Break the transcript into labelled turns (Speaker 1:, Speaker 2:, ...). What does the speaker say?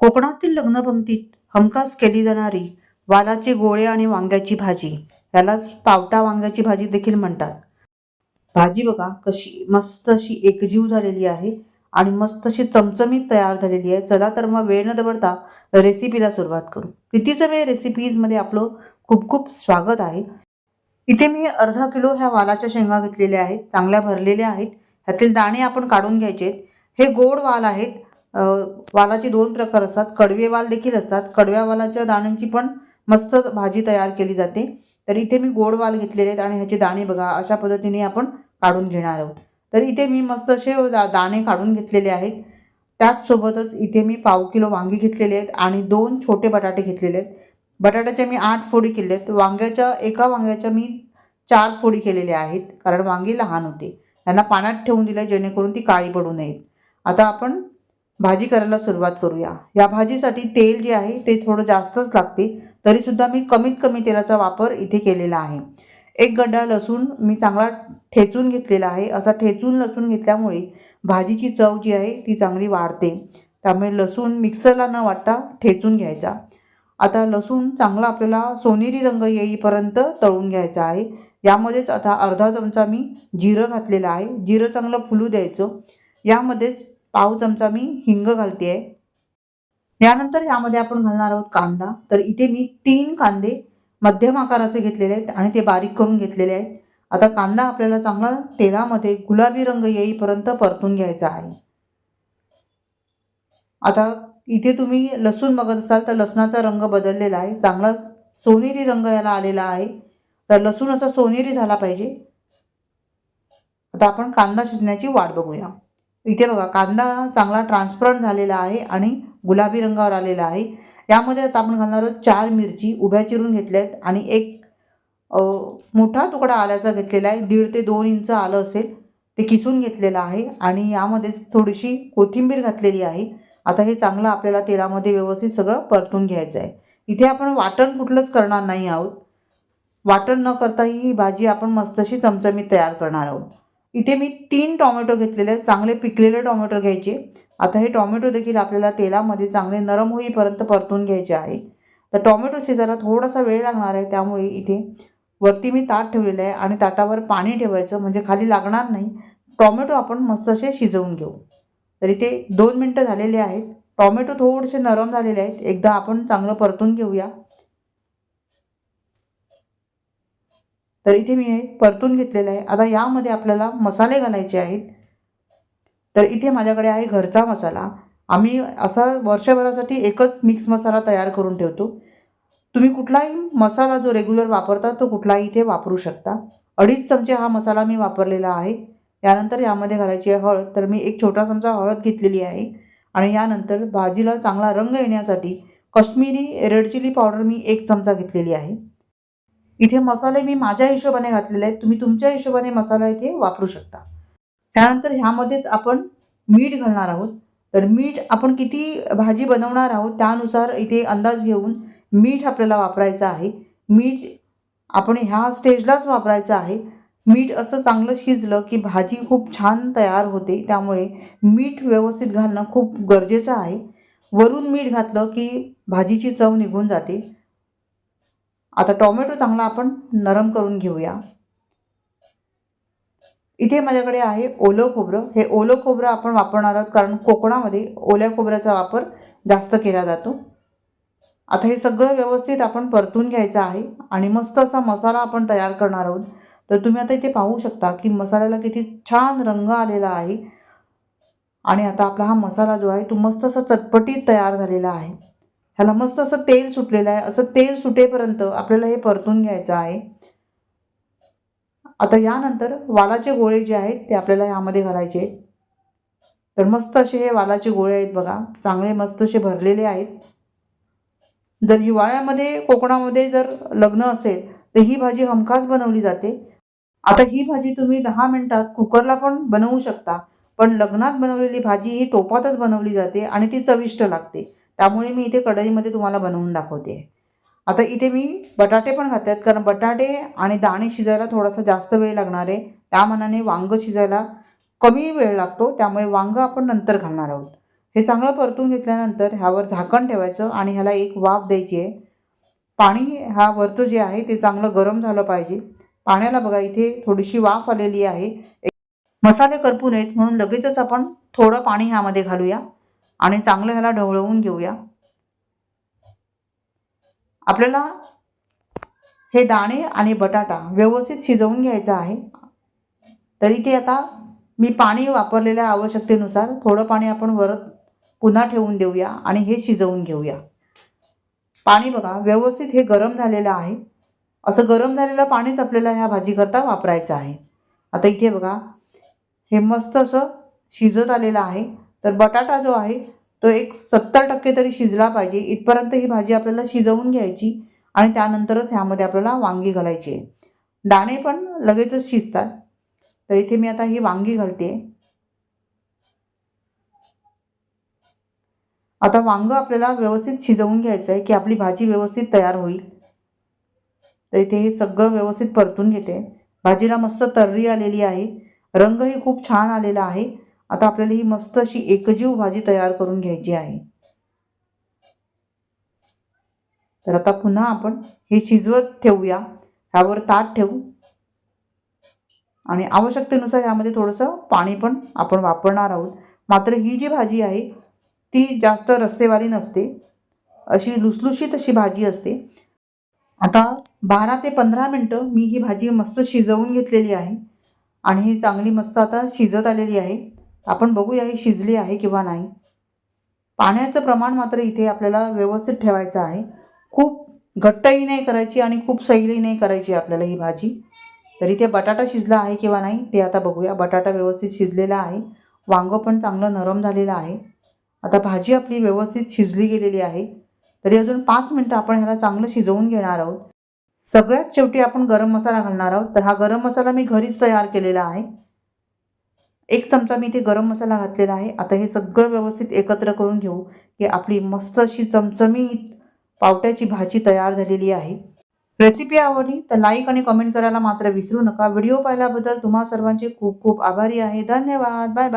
Speaker 1: कोकणातील लग्नपंक्तीत हमखास केली जाणारी वालाचे गोळे आणि वांग्याची भाजी यालाच पावटा वांग्याची भाजी देखील म्हणतात. भाजी बघा कशी मस्त अशी एकजीव झालेली आहे आणि मस्त अशी चमचमीत तयार झालेली आहे. चला तर मग वेळ न दबडता रेसिपीला सुरुवात करू. किती सगळे रेसिपीजमध्ये आपलं खूप खूप स्वागत आहे. इथे मी अर्धा किलो ह्या वालाच्या शेंगा घेतलेल्या आहेत चांगल्या भरलेल्या आहेत. ह्यातील दाणे आपण काढून घ्यायचे हे गोड वाल आहेत. वालाचे दोन प्रकार असतात. कडवे वाल देखील असतात. कडव्या वालाच्या दाण्यांची पण मस्त भाजी तयार केली जाते. तर इथे मी गोड वाल घेतलेले आहेत आणि ह्याचे दाणे बघा अशा पद्धतीने आपण काढून घेणार आहोत. तर इथे मी मस्त असे दा दाणे काढून घेतलेले आहेत. त्याचसोबतच इथे मी पाव किलो वांगी घेतलेले आहेत आणि दोन छोटे बटाटे घेतलेले आहेत. बटाट्याच्या मी आठ फोडी केल्या आहेत. वांग्याच्या एका वांग्याच्या मी चार फोडी केलेल्या आहेत. कारण वांगी लहान होते. त्यांना पाण्यात ठेवून दिलं जेणेकरून ती काळी पडू नयेत. आता आपण भाजी करायला सुरुवात करूया. या भाजीसाठी तेल जे आहे ते थोडं जास्तच लागते. तरीसुद्धा मी कमीत कमी तेलाचा वापर इथे केलेला आहे. एक गड्डा लसूण मी चांगला ठेचून घेतलेला आहे. असा ठेचून लसूण घेतल्यामुळे भाजीची चव जी आहे ती चांगली वाढते. त्यामुळे लसूण मिक्सरला न वाटता ठेचून घ्यायचा. आता लसूण चांगला आपल्याला सोनेरी रंग येईपर्यंत तळून घ्यायचा आहे. यामध्येच आता अर्धा चमचा मी जिरं घातलेलं आहे. जिरं चांगलं फुलू द्यायचं. यामध्येच पाव चमचा मी हिंग घालते आहे यानंतर यामध्ये आपण घालणार आहोत कांदा. तर इथे मी तीन कांदे मध्यम आकाराचे घेतलेले आहेत आणि ते बारीक करून घेतलेले आहेत. आता कांदा आपल्याला चांगला तेलामध्ये गुलाबी रंग येईपर्यंत परतून घ्यायचा आहे. आता इथे तुम्ही लसूण बघत असाल तर लसणाचा रंग बदललेला आहे. चांगला सोनेरी रंग याला आलेला आहे. तर लसूण असा सोनेरी झाला पाहिजे. आता आपण कांदा शिजण्याची वाट बघूया. इथे बघा कांदा चांगला ट्रान्सपरंट झालेला आहे आणि गुलाबी रंगावर आलेला आहे. यामध्ये आता आपण घालणार आहोत चार मिरची उभ्या चिरून घेतल्या आहेत आणि एक मोठा तुकडा आल्याचा घेतलेला आहे. दीड ते दोन इंच आलं असेल ते किसून घेतलेलं आहे आणि यामध्ये थोडीशी कोथिंबीर घातलेली आहे. आता हे चांगलं आपल्याला तेलामध्ये व्यवस्थित सगळं परतून घ्यायचं आहे. इथे आपण वाटण कुठलंच करणार नाही आहोत. वाटण न करता ही भाजी आपण मस्तशी चमचमीत तयार करणार आहोत. इथे मी तीन टॉमॅटो घेतलेले आहेत. चांगले पिकलेले टॉमॅटो घ्यायचे. आता हे टॉमॅटो देखील आपल्याला तेलामध्ये चांगले नरम होईपर्यंत परतून घ्यायचे आहे. तर टॉमॅटो शिजायला थोडासा वेळ लागणार आहे. त्यामुळे इथे वरती मी ताट ठेवलेलं आहे आणि ताटावर पाणी ठेवायचं. म्हणजे खाली लागणार नाही. टॉमॅटो आपण मस्त असे शिजवून घेऊ. तर इथे दोन मिनटं झालेले आहेत. टॉमॅटो थोडेसे नरम झालेले आहेत. एकदा आपण चांगलं परतून घेऊया. तर इथे मी हे परतून घेतलेलं आहे. आता यामध्ये आपल्याला मसाले घालायचे आहेत. तर इथे माझ्याकडे आहे घरचा मसाला. आम्ही असा वर्षभरासाठी एकच मिक्स मसाला तयार करून ठेवतो. तुम्ही कुठलाही मसाला जो रेग्युलर वापरता तो कुठलाही इथे वापरू शकता. अडीच चमचे हा मसाला मी वापरलेला आहे. यानंतर यामध्ये घालायची आहे हळद. तर मी एक छोटा चमचा हळद घेतलेली आहे. आणि यानंतर भाजीला चांगला रंग येण्यासाठी कश्मीरी रेड चिली पावडर मी एक चमचा घेतलेली आहे. इथे मसाले मी माझ्या हिशोबाने घातलेले आहेत. तुम्ही तुमच्या हिशोबाने मसाला इथे वापरू शकता. त्यानंतर ह्यामध्येच आपण मीठ घालणार आहोत. तर मीठ आपण किती भाजी बनवणार आहोत त्यानुसार इथे अंदाज घेऊन मीठ आपल्याला वापरायचं आहे. मीठ आपण ह्या स्टेजलाच वापरायचं आहे. मीठ असं चांगलं शिजलं की भाजी खूप छान तयार होते. त्यामुळे मीठ व्यवस्थित घालणं खूप गरजेचं आहे. वरून मीठ घातलं की भाजीची चव निघून जाते. आता टोमॅटो चांगला आपण नरम करून घेऊया. इथे माझ्याकडे आहे ओलं खोबरं. हे ओलं खोबरं आपण वापरणार आहोत कारण कोकणामध्ये ओल्या खोबऱ्याचा वापर जास्त केला जातो. आता हे सगळं व्यवस्थित आपण परतून घ्यायचं आहे आणि मस्त असा मसाला आपण तयार करणार आहोत. तर तुम्ही आता इथे पाहू शकता की मसाल्याला किती छान रंग आलेला आहे. आणि आता आपला हा मसाला जो आहे तो मस्त असा चटपटीत तयार झालेला आहे. ह्याला मस्त असं तेल सुटलेलं आहे. असं तेल सुटेपर्यंत आपल्याला हे परतून घ्यायचं आहे. आता यानंतर वालाचे गोळे जे आहेत ते आपल्याला ह्यामध्ये घालायचे. तर मस्त असे हे वालाचे गोळे आहेत बघा. चांगले मस्त असे भरलेले आहेत. जर हिवाळ्यामध्ये कोकणामध्ये जर लग्न असेल तर ही भाजी हमखास बनवली जाते. आता ही भाजी तुम्ही दहा मिनटात कुकरला पण बनवू शकता. पण लग्नात बनवलेली भाजी ही टोपातच बनवली जाते आणि ती चविष्ट लागते. त्यामुळे मी इथे कढईमध्ये तुम्हाला बनवून दाखवते. आता इथे मी बटाटे पण घातले आहेत कारण बटाटे आणि दाणे शिजायला थोडासा जास्त वेळ लागणार आहे. त्यामानाने वांगं शिजायला कमी वेळ लागतो त्यामुळे वांगं आपण नंतर घालणार आहोत. हे चांगलं परतून घेतल्यानंतर ह्यावर झाकण ठेवायचं आणि ह्याला एक वाफ द्यायची आहे. पाणी हा वरचं जे आहे ते चांगलं गरम झालं पाहिजे. पाण्याला बघा इथे थोडीशी वाफ आलेली आहे. मसाले करपू नयेत म्हणून लगेचच आपण थोडं पाणी ह्यामध्ये घालूया. आणि चांगलं ह्याला ढवळवून घेऊया. आपल्याला हे दाणे आणि बटाटा व्यवस्थित शिजवून घ्यायचा आहे. तर इथे आता मी पाणी वापरलेल्या आवश्यकतेनुसार थोडं पाणी आपण वरत पुन्हा ठेवून देऊया आणि हे शिजवून घेऊया. पाणी बघा व्यवस्थित हे गरम झालेलं आहे. असं गरम झालेलं पाणीच आपल्याला ह्या भाजीकरता वापरायचं आहे. आता इथे बघा हे मस्त असं शिजत आलेलं आहे. तर बटाटा जो आहे तो एक सत्तर टक्के तरी शिजला पाहिजे. इथपर्यंत ही भाजी आपल्याला शिजवून घ्यायची आणि त्यानंतरच ह्यामध्ये आपल्याला वांगी घालायची आहे. दाणे पण लगेचच शिजतात. तर इथे मी आता ही वांगी घालते. आता वांग आपल्याला व्यवस्थित शिजवून घ्यायचं आहे की आपली भाजी व्यवस्थित तयार होईल. तर इथे हे सगळं व्यवस्थित परतून घेते. भाजीला मस्त तर्री आलेली आहे. रंगही खूप छान आलेला आहे. आता आपल्याला ही मस्त अशी एकजीव भाजी तयार करून घ्यायची आहे. तर आता पुन्हा आपण हे शिजवत ठेवूया. ह्यावर ताट ठेवू. आणि आवश्यकतेनुसार यामध्ये थोडंसं पाणी पण आपण वापरणार आहोत. मात्र ही जी भाजी आहे ती जास्त रस्सेवाली नसते. अशी लुसलुशीत अशी भाजी असते. आता बारा ते पंधरा मिनटं मी ही भाजी मस्त शिजवून घेतलेली आहे. आणि ही चांगली मस्त आता शिजत आलेली आहे. आपण बघूया ही शिजली आहे किंवा नाही. पाण्याचं प्रमाण मात्र इथे आपल्याला व्यवस्थित ठेवायचं आहे. खूप घट्टही नाही करायची आणि खूप सैलही नाही करायची आपल्याला ही भाजी. तर इथे बटाटा शिजला आहे किंवा नाही ते आता बघूया. बटाटा व्यवस्थित शिजलेला आहे. वांगं पण चांगलं नरम झालेलं आहे. आता भाजी आपली व्यवस्थित शिजली गेलेली आहे. तरी अजून पाच मिनटं आपण ह्याला चांगलं शिजवून घेणार आहोत. सगळ्यात शेवटी आपण गरम मसाला घालणार आहोत. तर हा गरम मसाला मी घरीच तयार केलेला आहे. एक चमचा मी इथे गरम मसाला घातलेला आहे. आता हे सगळं व्यवस्थित एकत्र करून घेऊ. की आपली मस्त अशी चमचमीत पावट्याची भाजी तयार झालेली आहे. रेसिपी आवडली तर लाईक आणि कमेंट करायला मात्र विसरू नका. व्हिडिओ पाहिल्याबद्दल तुम्हा सर्वांचे खूप खूप आभारी आहे. धन्यवाद. Bye bye.